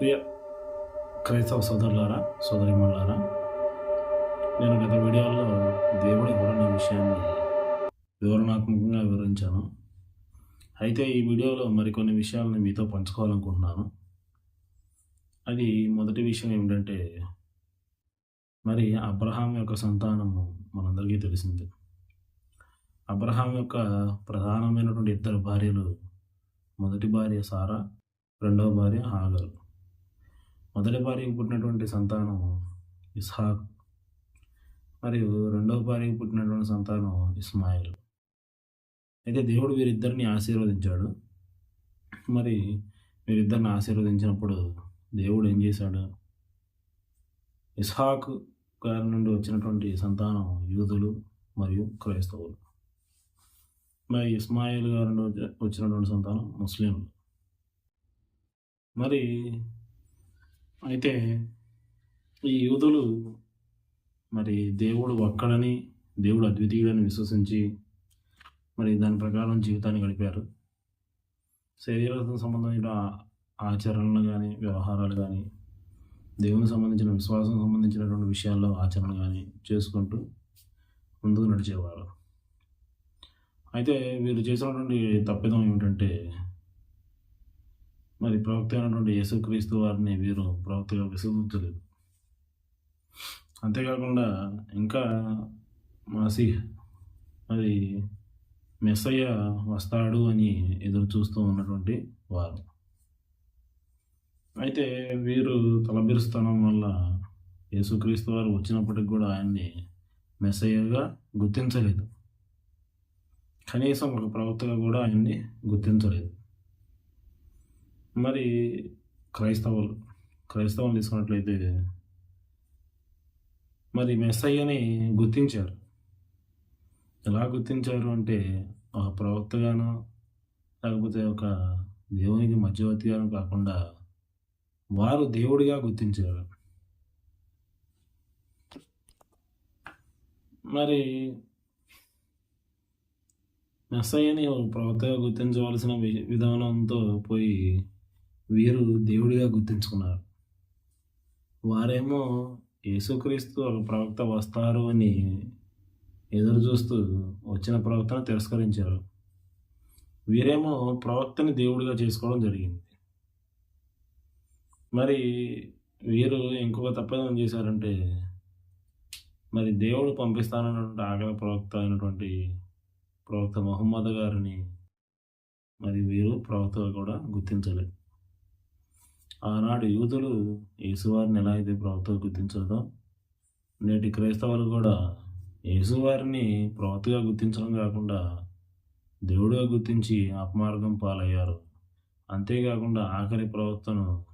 ప్రియ క్రైస్తవ సోదరులారా సోదరిమణులారా నేను గత వీడియోలో దేవుడి ఎవరనే విషయాన్ని వివరణాత్మకంగా వివరించాను. అయితే ఈ వీడియోలో మరికొన్ని విషయాలను మీతో పంచుకోవాలనుకుంటున్నాను. అది మొదటి విషయం ఏమిటంటే మరి అబ్రహాం యొక్క సంతానము మనందరికీ తెలిసింది. అబ్రహాం యొక్క ప్రధానమైనటువంటి ఇద్దరు భార్యలు మొదటి భార్య సారా రెండవ భార్య హాగరు మొదటి భార్యకు పుట్టినటువంటి సంతానం ఇస్హాక్. మరియు రెండవ భార్యకు పుట్టినటువంటి సంతానం ఇస్మాయిల్. అయితే దేవుడు వీరిద్దరిని ఆశీర్వదించాడు. మరి వీరిద్దరిని ఆశీర్వదించినప్పుడు దేవుడు ఏం చేశాడు? ఇస్హాక్ గారి నుండి వచ్చినటువంటి సంతానం యూదులు మరియు క్రైస్తవులు. మరి ఇస్మాయిల్ గారి నుండి వచ్చినటువంటి సంతానం ముస్లింలు. మరి అయితే ఈ యూదులు మరి దేవుడు ఒక్కడని దేవుడు అద్వితీయుడని విశ్వసించి మరి దాని ప్రకారం జీవితాన్ని గడిపారు. శరీర సంబంధమైన ఆచరణలు కానీ వ్యవహారాలు కానీ దేవునికి సంబంధించిన విశ్వాసం సంబంధించినటువంటి విషయాల్లో ఆచరణ కానీ చేసుకుంటూ ముందుకు నడిచేవారు. అయితే వీరు చేసినటువంటి తప్పిదం ఏమిటంటే మరి ప్రవక్త అయినటువంటి యేసుక్రీస్తు వారిని వీరు ప్రవక్తగా విశ్వసించలేదు. అంతేకాకుండా ఇంకా మాసి మరి మెస్సయ్య వస్తాడు అని ఎదురు చూస్తూ ఉన్నటువంటి వారు. అయితే వీరు తలబిరుస్తనం వల్ల యేసుక్రీస్తు వారు వచ్చినప్పటికి కూడా ఆయన్ని మెస్సయ్యగా గుర్తించలేదు. కనీసం ఒక ప్రవక్తగా కూడా ఆయన్ని గుర్తించలేదు. మరి క్రైస్తవులు క్రైస్తవులు తీసుకున్నట్లయితే మరి మెస్సయ్యని గుర్తించారు. ఎలా గుర్తించారు అంటే ఒక ప్రవక్తగాను లేకపోతే ఒక దేవునికి మధ్యవర్తిగాను కాకుండా వారు దేవుడిగా గుర్తించారు. మరి మెస్సయ్యని ఒక ప్రవక్తగా గుర్తించవలసిన వి- విధానంతో పోయి వీరు దేవుడిగా గుర్తించుకున్నారు. వారేమో యేసుక్రీస్తు ఒక ప్రవక్త వస్తారు అని ఎదురు చూస్తూ వచ్చిన ప్రవక్తను తిరస్కరించారు. వీరేమో ప్రవక్తని దేవుడిగా చేసుకోవడం జరిగింది. మరి వీరు ఇంకొక తప్పేదం చేశారంటే మరి దేవుడు పంపిస్తానన్నటువంటి ఆగల ప్రవక్త అయినటువంటి ప్రవక్త మహమ్మద్ గారిని మరి వీరు ప్రవక్తగా కూడా గుర్తించలేదు. ఆనాడు యూదులు యేసువారిని ఎలా అయితే ప్రవక్తగా గుర్తించదో నేటి క్రైస్తవులు కూడా యేసువారిని ప్రవక్తగా గుర్తించడం కాకుండా దేవుడుగా గుర్తించి అపమార్గం పాలయ్యారు. అంతేకాకుండా ఆఖరి ప్రవక్తను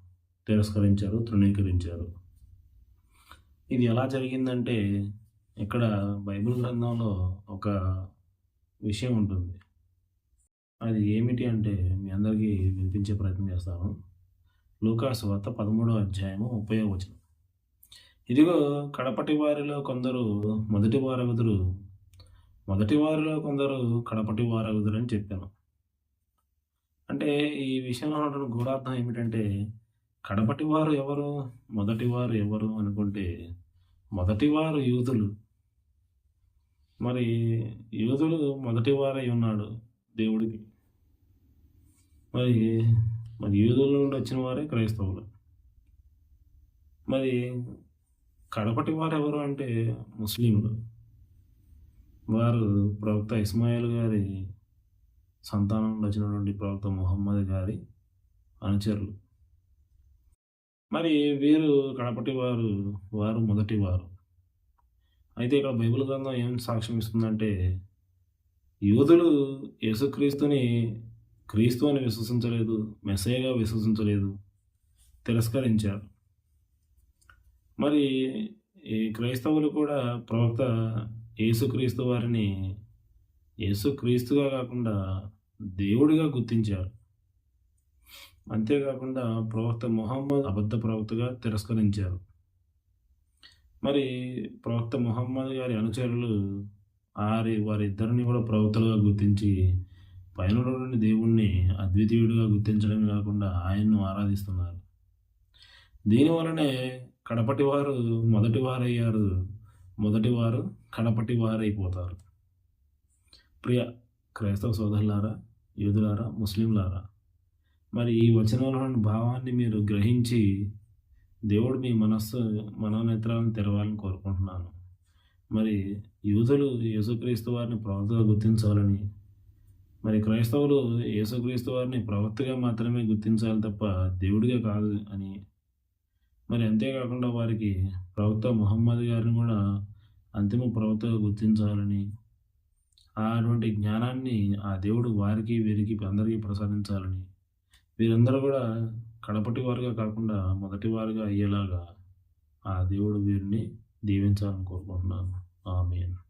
తిరస్కరించారు తృణీకరించారు. ఇది ఎలా జరిగిందంటే ఇక్కడ బైబిల్ గ్రంథంలో ఒక విషయం ఉంటుంది. అది ఏమిటి అంటే మీ అందరికీ వినిపించే ప్రయత్నం చేస్తాను. లూకాసు వార్త పదమూడో అధ్యాయము ముప్పై వచనం. ఇదిగో కడపటి వారిలో కొందరు మొదటి వారగుదురు. మొదటి వారిలో కొందరు కడపటి వారగుదురు అని చెప్పాను. అంటే ఈ విషయంలో ఉన్న గూఢార్థం ఏమిటంటే కడపటి వారు ఎవరు మొదటి వారు ఎవరు అనుకుంటే మొదటి వారు యూదులు. మరి యూదులు మొదటి వారై ఉన్నాడు దేవుడికి. మరి మరి యూదుల నుండి వచ్చిన వారే క్రైస్తవులు. మరి కడపటి వారు ఎవరు అంటే ముస్లింలు. వారు ప్రవక్త ఇస్మాయిల్ గారి సంతానం వచ్చినటువంటి ప్రవక్త మొహమ్మద్ గారి అనుచరులు. మరి వీరు కడపటి వారు వారు మొదటి వారు. అయితే ఇక్కడ బైబిల్ గ్రంథం ఏం సాక్ష్యం ఇస్తుందంటే యూదులు యేసుక్రీస్తుని క్రీస్తు అని విశ్వసించలేదు మెసేగా విశ్వసించలేదు తిరస్కరించారు. మరి ఈ క్రైస్తవులు కూడా ప్రవక్త యేసుక్రీస్తు వారిని యేసుక్రీస్తుగా కాకుండా దేవుడిగా గుర్తించారు. అంతేకాకుండా ప్రవక్త మొహమ్మద్ అబద్ధ ప్రవక్తగా తిరస్కరించారు. మరి ప్రవక్త మొహమ్మద్ గారి అనుచరులు వారి వారిద్దరిని కూడా ప్రవక్తలుగా గుర్తించి పైన ఉన్నటువంటి దేవుణ్ణి అద్వితీయుడిగా గుర్తించడమే కాకుండా ఆయన్ను ఆరాధిస్తున్నారు. దీనివలనే కడపటి వారు మొదటి వారయ్యారు. మొదటి వారు కడపటి వారైపోతారు. ప్రియ క్రైస్తవ సోదరులారా యూదులారా ముస్లింలారా మరి ఈ వచనంలోని భావాన్ని మీరు గ్రహించి దేవుడు మీ మనస్సు మనోనేత్రాలను తెరవాలని కోరుకుంటున్నాను. మరి యూదులు యేసుక్రీస్తు వారిని ప్రవక్తగా గుర్తించాలని మరి క్రైస్తవులు యేసుక్రీస్తు వారిని ప్రవక్తగా మాత్రమే గుర్తించాలి తప్ప దేవుడిగా కాదు అని. మరి అంతేకాకుండా వారికి ప్రవక్త ముహమ్మద్ గారిని కూడా అంతిమ ప్రవక్తగా గుర్తించాలని అటువంటి జ్ఞానాన్ని ఆ దేవుడు వారికి వీరికి అందరికీ ప్రసాదించాలని. వీరందరూ కూడా కడపటి వారుగా కాకుండా మొదటి వారుగా అయ్యేలాగా ఆ దేవుడు వీరిని దీవించాలని కోరుకుంటున్నాను. ఆమెను.